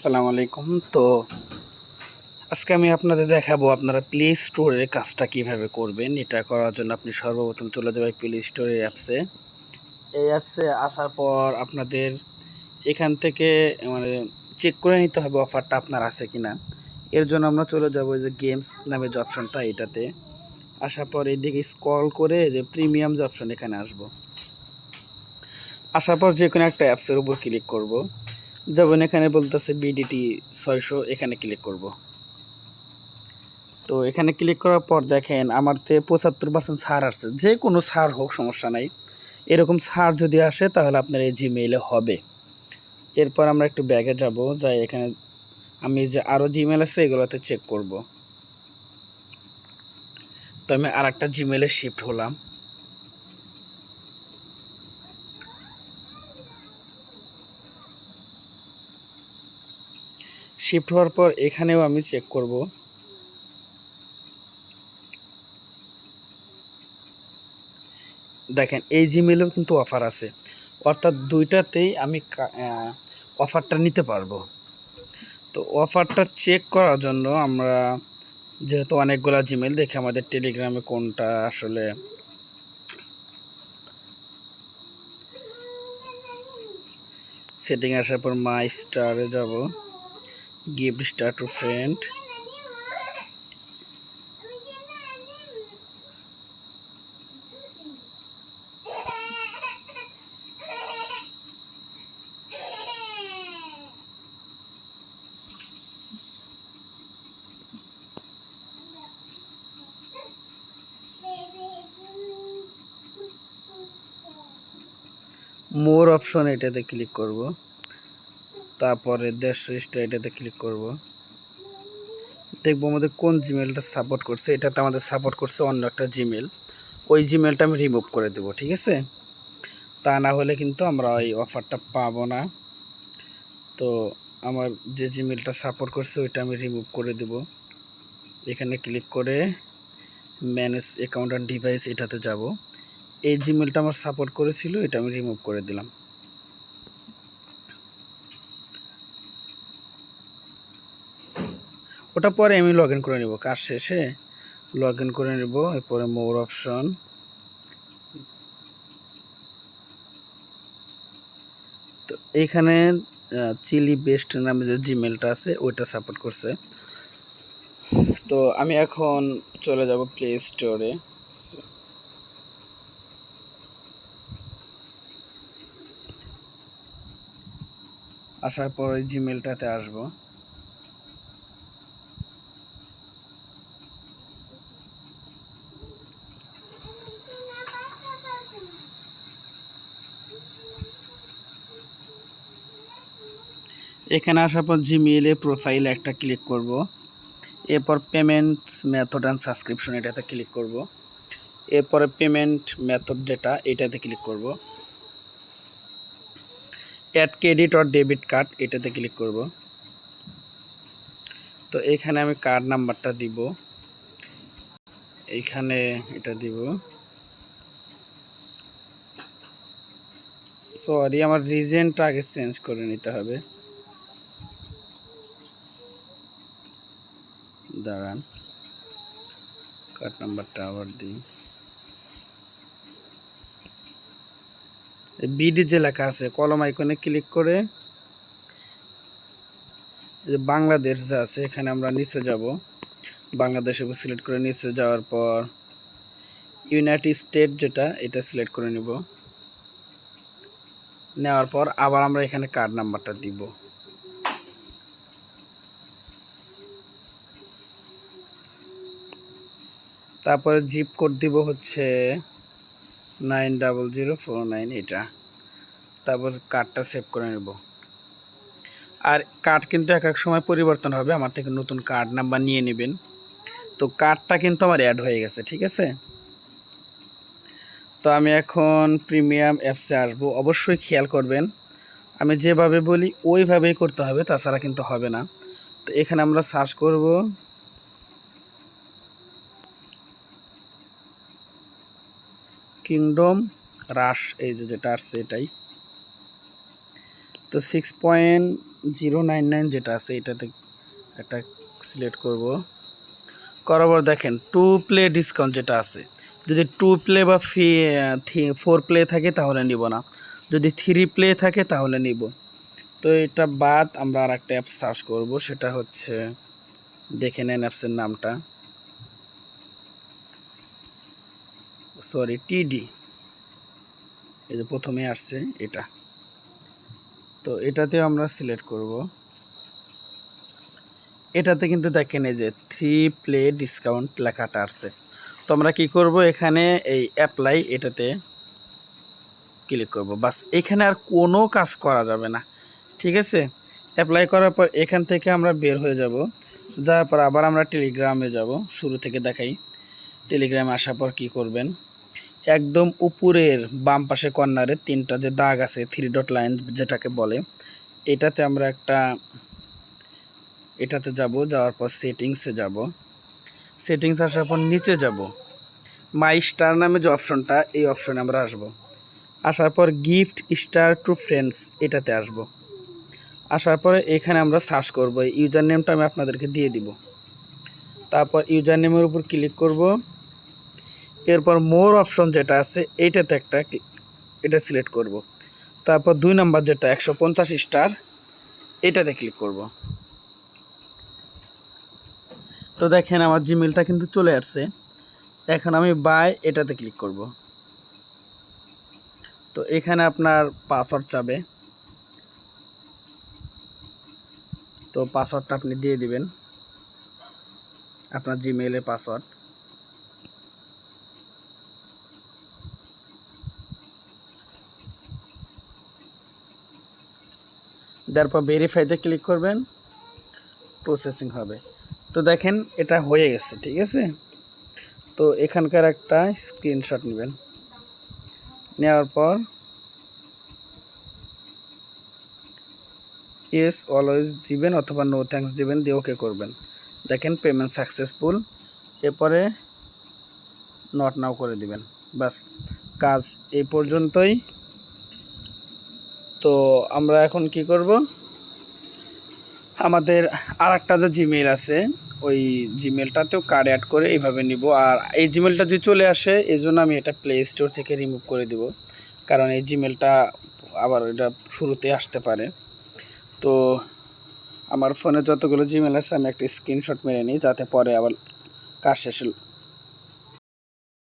আসসালামু আলাইকুম। তো আজকে আমি আপনাদের দেখাবো আপনারা প্লে স্টোরের কাজটা কীভাবে করবেন। এটা করার জন্য আপনি সর্বপ্রথম চলে যাবেন প্লে স্টোরের অ্যাপসে। এই অ্যাপসে আসার পর আপনাদের এখান থেকে মানে চেক করে নিতে হবে অফারটা আপনার আছে কিনা। এর জন্য আমরা চলে যাব যে গেমস নামে যে অপশনটা, এটাতে। আসার পর এদিকে স্ক্রল করে যে প্রিমিয়াম যে অপশন, এখানে আসব। আসার পর যে কোনো একটা অ্যাপসের উপর ক্লিক করব। যেমন এখানে বলতেছে বিডিটি ছয়শো, এখানে ক্লিক করব। তো এখানে ক্লিক করার পর দেখেন, আমার তে পঁচাত্তর পার্সেন্ট ছাড় আসছে। যে কোনো ছাড় হোক, সমস্যা নাই। এরকম ছাড় যদি আসে, তাহলে আপনার এই জিমেইলে হবে। এরপর আমরা একটু ব্যাগে যাব, যাই এখানে আমি যে আরও জিমেল আছে, এগুলোতে চেক করব। তো আমি আর একটা জিমেলে শিফট হলাম। শিফট হওয়ার পর এখানেও আমি চেক করব। দেখেন, এই জিমেলেও কিন্তু অফার আছে। অর্থাৎ দুইটাতেই আমি অফারটা নিতে পারব। তো অফারটা চেক করার জন্য আমরা যেহেতু অনেকগুলো জিমেল দেখে আমাদের টেলিগ্রামে কোনটা আসলে সেটিং আসার পর মাই স্টারে যাব। Give star to friend more option এটাতে ক্লিক করব তারপরে দেশ রেজিস্টার এটাতে ক্লিক করব। দেখব আমাদের কোন জিমেলটা সাপোর্ট করছে, এটাতে আমাদের সাপোর্ট করছে অন্য একটা জিমেল ওই জিমেলটা আমি রিমুভ করে দেব, ঠিক আছে? তা না হলে কিন্তু আমরা ওই অফারটা পাবো না। তো আমার যে জিমেলটা সাপোর্ট করছে, ওইটা আমি রিমুভ করে দেব। এখানে ক্লিক করে ম্যানেজ অ্যাকাউন্ট অ্যান্ড ডিভাইস এটাতে যাব। এই জিমেলটা আমার সাপোর্ট করেছিল, এটা আমি রিমুভ করে দিলাম। ওটা পরে আমি লগ ইন করে নেব, কাজ শেষে লগ ইন করে নেব, এরপরে মোর অপশন তো এইখানে চিলি বেস্ট নামে যে জিমেলটা আছে, ওইটা সাপোর্ট করছে। তো আমি এখন চলে যাব প্লে স্টোরে আসার পর জিমেলটাতে আসব। এখানে আসার পর জিমেইলে প্রোফাইল একটা ক্লিক করব। এরপর পেমেন্টস মেথড অ্যান্ড সাবস্ক্রিপশন এটাতে ক্লিক করব। এরপরে পেমেন্ট মেথড যেটা, এটাতে ক্লিক করব। Add credit or debit card এটাতে ক্লিক করব। তো এখানে আমি কার্ড নাম্বারটা দিব। এইখানে এটা দিব। সরি আমার রিজেন্টটা আগে চেঞ্জ করে নিতে হবে। দাঁড়ান। কার্ড নাম্বারটা আবার দিই। বিডি যে লেখা আছে, কলম আইকনে ক্লিক করে যে বাংলাদেশ যে আছে, এখানে আমরা নিচে যাব। বাংলাদেশে সিলেক্ট করে নিচে যাওয়ার পর ইউনাইটেড স্টেট যেটা, এটা সিলেক্ট করে নিব। নেওয়ার পর আবার আমরা এখানে কার্ড নাম্বারটা দিব। তারপরে জিপ কোড দিব হচ্ছে nine double zero four nine এটা তারপর কার্ডটা সেভ করে নেব। আর কার্ড কিন্তু এক এক সময় পরিবর্তন হবে, আমার থেকে নতুন কার্ড নাম্বার নিয়ে নেবেন। তো কার্ডটা কিন্তু আমার অ্যাড হয়ে গেছে, ঠিক আছে? তো আমি এখন প্রিমিয়াম অ্যাপসে আসব। অবশ্যই খেয়াল করবেন, আমি যেভাবে বলি ওইভাবেই করতে হবে, তাছাড়া কিন্তু হবে না। তো এখানে আমরা সার্চ করব। কিংডম রাশ এই যে যেটা আসছে এটাই। তো six point zero nine nine যেটা আছে, এটাতে একটা সিলেক্ট করব। করার পর দেখেন টু প্লে ডিসকাউন্ট যেটা আছে, যদি টু প্লে বা ফি ফোর প্লে থাকে তাহলে নিব না। যদি থ্রি প্লে থাকে তাহলে নিব। তো এটা বাদ আমরা আর একটা অ্যাপ সার্চ করব, সেটা হচ্ছে, দেখে নেন অ্যাপসের নামটা। সরি টিডি এই যে প্রথমে আসছে এটা। তো এটাতে আমরা সিলেক্ট করব। এটাতে কিন্তু দেখেন এই যে থ্রি প্লে ডিসকাউন্ট লেখাটা আসছে। তো আমরা কি করব এখানে এই অ্যাপ্লাই এটাতে ক্লিক করব। বাস, এখানে আর কোনো কাজ করা যাবে না। ঠিক আছে? অ্যাপ্লাই করার পর এখান থেকে আমরা বের হয়ে যাব। যাওয়ার পর আবার আমরা টেলিগ্রামে যাব। শুরু থেকে দেখাই। টেলিগ্রামে আসার পর কী করবেন? একদম উপরের বাম পাশে কর্নারে তিনটা যে দাগ আছে থ্রি ডট লাইন যেটাকে বলে, এটাতে আমরা একটা, এটাতে যাব, যাওয়ার পর সেটিংসে যাব। সেটিংস আসার পর নিচে যাব। মাই স্টার নামে যে অপশনটা এই অপশনে আমরা আসব। আসার পর গিফট স্টার টু ফ্রেন্ডস এটাতে আসব। আসার পরে এখানে আমরা সার্চ করব ইউজার নেমটা আমি আপনাদেরকে দিয়ে দিব। তারপর ইউজার নেমের উপর ক্লিক করব। এরপর মোর অপশন যেটা আছে, এইটাতে একটা এটা সিলেক্ট করব। তারপর দুই নাম্বার যেটা, একশো পঞ্চাশ স্টার, এটাতে ক্লিক করব। তো দেখেন আমার জিমেলটা কিন্তু চলে আসছে। এখন আমি বাই এটাতে ক্লিক করব। তো এখানে আপনার পাসওয়ার্ড চাবে। তো পাসওয়ার্ডটা আপনি দিয়ে দিবেন। আপনার জিমেইলের পাসওয়ার্ড। তারপর ভেরিফাইতে ক্লিক করবেন প্রসেসিং হবে। তো দেখেন, এটা হয়ে গেছে, ঠিক আছে? তো এখানকার একটা স্ক্রিনশট নেবেন। নেওয়ার পর ইয়েস অলওয়েজ দিবেন অথবা নো থ্যাঙ্কস দিবেন, দিয়ে ওকে করবেন। দেখেন পেমেন্ট সাকসেসফুল এরপরে নট নাও করে দিবেন। বাস, কাজ এই পর্যন্তই। তো আমরা এখন কি করব? আমাদের আর একটা যে জিমেল আছে, ওই জিমেলটাতেও কার্ড অ্যাড করে এইভাবে নিব। আর এই জিমেলটা যদি চলে আসে এই জন্য আমি এটা প্লে স্টোর থেকে রিমুভ করে দিব। কারণ এই জিমেলটা আবার এটা শুরুতে আসতে পারে। তো আমার ফোনে যতগুলো জিমেল আছে, আমি একটা স্ক্রিনশট মেরে নিই, যাতে পরে আবার কাজ শেষে